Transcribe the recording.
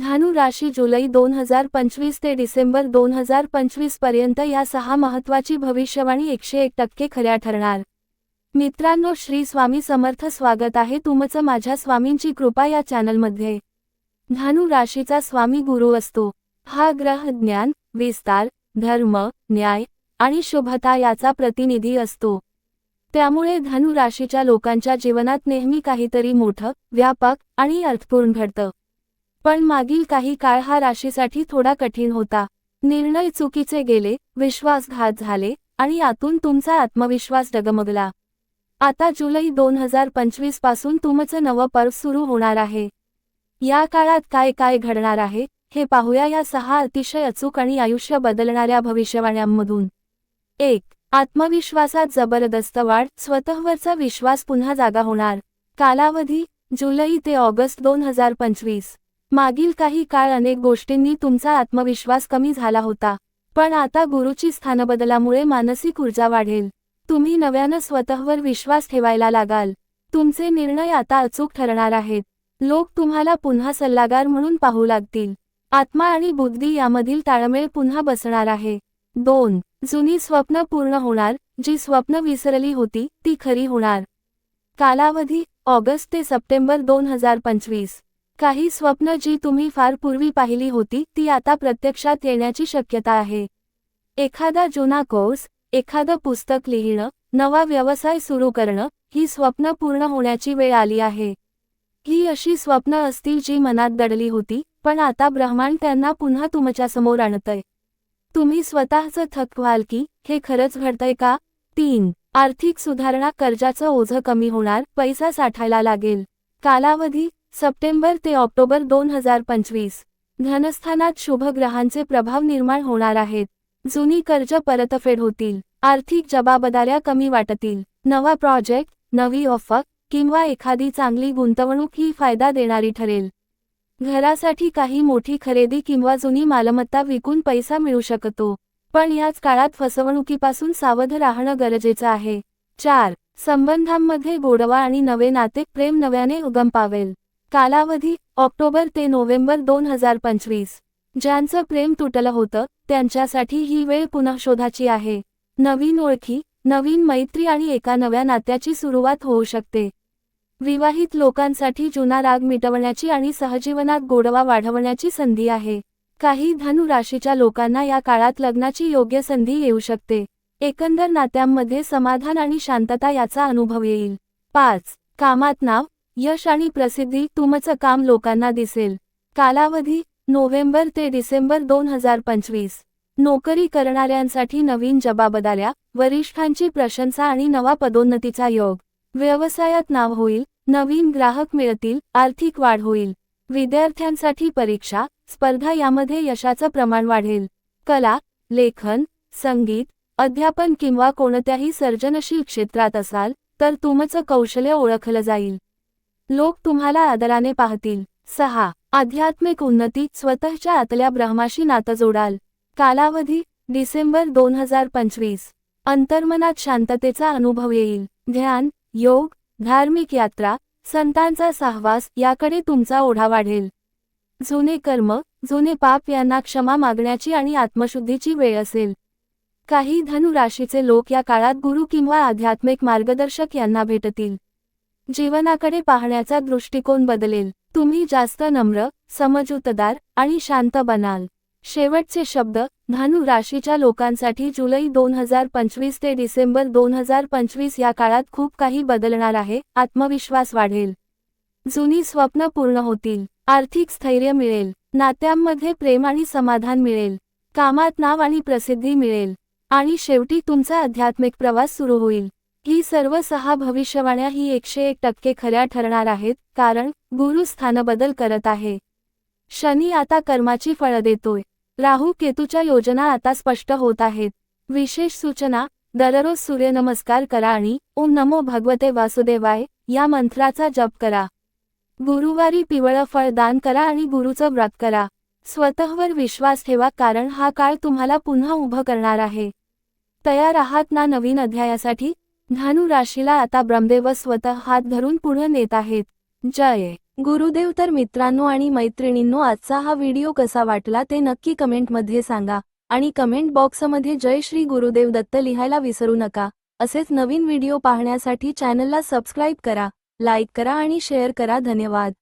धानु राशी जुलै दोन हजार पंचवीस ते डिसेंबर दोन हजार पंचवीसपर्यंत या सहा महत्वाची भविष्यवाणी एकशे एक टक्के खऱ्या ठरणार. मित्रांनो श्री स्वामी समर्थ स्वागत आहे तुमचं माझ्या स्वामींची कृपा या चॅनलमध्ये. धानु राशीचा स्वामी गुरु असतो. हा ग्रह ज्ञान विस्तार धर्म न्याय आणि शुभता याचा प्रतिनिधी असतो. त्यामुळे धनु राशीच्या लोकांच्या जीवनात नेहमी काहीतरी मोठं व्यापक आणि अर्थपूर्ण घडतं. पण मागील काही काळ हा राशीसाठी थोडा कठीण होता. निर्णय चुकीचे गेले विश्वासघात झाले आणि यातून तुमचा आत्मविश्वास डगमगला. आता जुलै दोन हजार पंचवीसपासून तुमचं नवं पर्व सुरू होणार आहे. या काळात काय काय घडणार आहे हे पाहूया या सहा अतिशय अचूक आणि आयुष्य बदलणाऱ्या भविष्यवाण्यांमधून. एक आत्मविश्वासात जबरदस्त वाढ स्वतःवरचा विश्वास पुन्हा जागा होणार. कालावधी जुलै ते ऑगस्ट दोन हजार पंचवीस. मागील काही काळ अनेक गोष्टींनी तुमचा आत्मविश्वास कमी झाला होता. पण आता गुरुची स्थानबदलामुळे मानसिक ऊर्जा वाढेल. तुम्ही नव्यानं स्वतःवर विश्वास ठेवायला लागाल. तुमचे निर्णय आता अचूक ठरणार आहेत. लोक तुम्हाला पुन्हा सल्लागार म्हणून पाहू लागतील. आत्मा आणि बुद्धी यामधील ताळमेळ पुन्हा बसणार आहे. दोन जुनी स्वप्न पूर्ण होणार. जी स्वप्न विसरली होती ती खरी होणार. कालावधी ऑगस्ट ते सप्टेंबर दोन हजार पंचवीस. काही स्वप्न जी तुम्ही फार पूर्वी पाहिली होती ती आता प्रत्यक्षात येण्याची शक्यता आहे. एखादा जुना कोर्स एखादं पुस्तक लिहिणं नवा व्यवसाय सुरू करणं ही स्वप्न पूर्ण होण्याची वेळ आली आहे. ही अशी स्वप्न असतील जी मनात दडली होती पण आता ब्रह्मांड त्यांना पुन्हा तुमच्यासमोर आणतंय. तुम्ही स्वतःचं थक व्हाल की हे खरंच घडतंय का? तीन आर्थिक सुधारणा कर्जाचं ओझं कमी होणार पैसा साठायला लागेल. कालावधी सप्टेंबर ते ऑक्टोबर दोन हजार पंचवीस. धनस्थानात शुभग्रहांचे प्रभाव निर्माण होणार आहेत. जुनी कर्ज परतफेड होतील. आर्थिक जबाबदाऱ्या कमी वाटतील. नवा प्रोजेक्ट नवी ऑफर किंवा एखादी चांगली गुंतवणूक ही फायदा देणारी ठरेल. घरासाठी काही मोठी खरेदी किंवा जुनी मालमत्ता विकून पैसा मिळू शकतो. पण याच काळात फसवणुकीपासून सावध राहणं गरजेचं आहे. चार. संबंधांमध्ये गोडवा आणि नवे नाते प्रेम नव्याने उगम पावेल. कालावधी ऑक्टोबर ते नोव्हेंबर दोन हजार पंचवीस. ज्यांचं प्रेम तुटलं होतं त्यांच्यासाठी ही वेळ पुन्हा शोधाची आहे. नवीन ओळखी नवीन मैत्री आणि एका नव्या नात्याची सुरुवात होऊ शकते. विवाहित लोकांसाठी जुना राग मिटवण्याची आणि सहजीवनात गोडवा वाढवण्याची संधी आहे. काही धनु राशीच्या लोकांना या काळात लग्नाची योग्य संधी येऊ शकते. एकंदर नात्यांमध्ये समाधान आणि शांतता याचा अनुभव येईल. पाच. कामात नाव यश आणि प्रसिद्धी तुमचं काम लोकांना दिसेल. कालावधी नोव्हेंबर ते डिसेंबर दोन हजार पंचवीस. नोकरी करणाऱ्यांसाठी नवीन जबाबदाऱ्या वरिष्ठांची प्रशंसा आणि नवा पदोन्नतीचा योग. व्यवसायात नाव होईल नवीन ग्राहक मिळतील आर्थिक वाढ होईल. विद्यार्थ्यांसाठी परीक्षा स्पर्धा यामध्ये यशाचं प्रमाण वाढेल. कला लेखन संगीत अध्यापन किंवा कोणत्याही सर्जनशील क्षेत्रात असाल तर तुमचं कौशल्य ओळखलं जाईल. लोक तुम्हाला आदराने पाहतील. सहा. आध्यात्मिक उन्नती स्वतःच्या आतल्या ब्रह्माशी नातं जोडाल. कालावधी डिसेंबर दोन हजार पंचवीस. अंतर्मनात शांततेचा अनुभव येईल. ध्यान योग धार्मिक यात्रा संतांचा सहवास याकडे तुमचा ओढा वाढेल. जुने कर्म जुने पाप यांना क्षमा मागण्याची आणि आत्मशुद्धीची वेळ असेल. काही धनु राशीचे लोक या काळात गुरु किंवा आध्यात्मिक मार्गदर्शक यांना भेटतील. जीवनाकडे पाहण्याचा दृष्टिकोन बदलेल. तुम्ही जास्त नम्र समजूतदार आणि शांत बनाल. शेवटचे शब्द धनु राशीच्या लोकांसाठी जुलै दोन हजार पंचवीस ते डिसेंबर दोन हजार पंचवीस या काळात खूप काही बदलणार आहे आत्मविश्वास वाढेल. जुनी स्वप्न पूर्ण होतील. आर्थिक स्थैर्य मिळेल. नात्यांमध्ये प्रेम आणि समाधान मिळेल. कामात नाव आणि प्रसिद्धी मिळेल. आणि शेवटी तुमचा आध्यात्मिक प्रवास सुरू होईल. ही सर्व सहा भविष्यवाण्या ही एकशे एक टक्के खऱ्या ठरणार आहेत कारण गुरु स्थानबदल करत आहे. शनी आता कर्माची फळं देतोय. राहू केतूच्या योजना आता स्पष्ट होत आहेत. विशेष सूचना दररोज सूर्यनमस्कार करा आणि ओम नमो भगवते वासुदेवाय या मंत्राचा जप करा. गुरुवारी पिवळं फळ दान करा आणि गुरुचं व्रत करा. स्वतःवर विश्वास ठेवा कारण हा काळ तुम्हाला पुन्हा उभं करणार आहे. तयार आहात ना नवीन अध्यायासाठी? धानु राशीला आता ब्रह्मदेव स्वतः हात धरून पुढे नेत आहेत. जय. गुरुदेव तर मित्रांनो आणि मैत्रिणींनो आजचा हा व्हिडिओ कसा वाटला ते नक्की कमेंटमध्ये सांगा आणि कमेंट बॉक्समध्ये जय श्री गुरुदेव दत्त लिहायला विसरू नका. असेच नवीन व्हिडिओ पाहण्यासाठी चॅनलला सबस्क्राईब करा लाईक करा आणि शेअर करा. धन्यवाद.